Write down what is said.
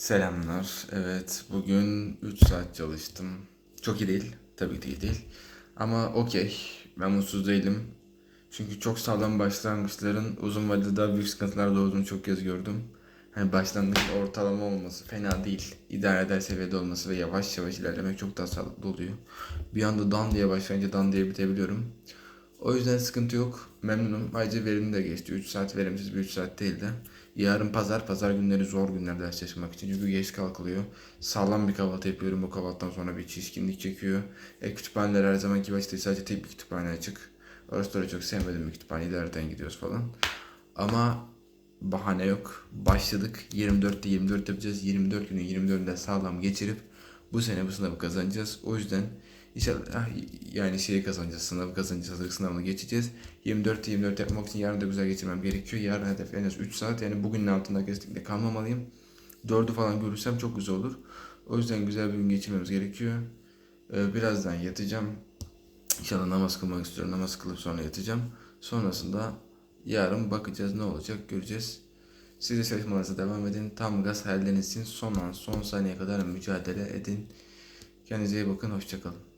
Selamlar. Evet, bugün 3 saat çalıştım. Çok iyi değil. Tabii ki değil. Ama okey. Ben mutsuz değilim. Çünkü çok sağlam başlangıçların uzun vadede daha büyük sıkıntılar doğduğunu çok kez gördüm. Hani başlangıç ortalama olması fena değil. İdare eder seviyede olması ve yavaş yavaş ilerlemek çok daha sağlıklı oluyor. Bir anda dan diye başlayınca dan diye bitebiliyorum. O yüzden sıkıntı yok. Memnunum. Ayrıca verimli de geçti. 3 saat verimsiz bir 3 saat değildi. Yarın pazar. Pazar günleri zor günler ders çalışmak için. Çünkü geç kalkılıyor. Sağlam bir kahvaltı yapıyorum. Bu kahvaltıdan sonra bir şişkinlik çekiyor. E kütüphaneler her zamanki gibi işte sadece tek bir kütüphane açık. Orası da çok sevmedim bir kütüphane. İleriden gidiyoruz falan. Ama bahane yok. Başladık. 24'te 24 yapacağız. 24 günü 24'ünde sağlam geçirip bu sene bu sınavı kazanacağız. O yüzden inşallah yani şeyi kazanacağız. Sınavı kazanacağız. Hazırlık sınavını geçeceğiz. 24'te 24 yapmak için yarın da güzel geçirmem gerekiyor. Yarın hedef en az 3 saat. Yani bugünün altında kesinlikle kalmamalıyım. 4'ü falan görürsem çok güzel olur. O yüzden güzel bir gün geçirmemiz gerekiyor. Ee, birazdan yatacağım. İnşallah namaz kılmak istiyorum. Namaz kılıp sonra yatacağım. Sonrasında yarın bakacağız ne olacak göreceğiz. Siz de çalışmalarınıza devam edin. Tam gaz hayalleriniz için son an son saniye kadar mücadele edin. Kendinize iyi bakın. Hoşçakalın.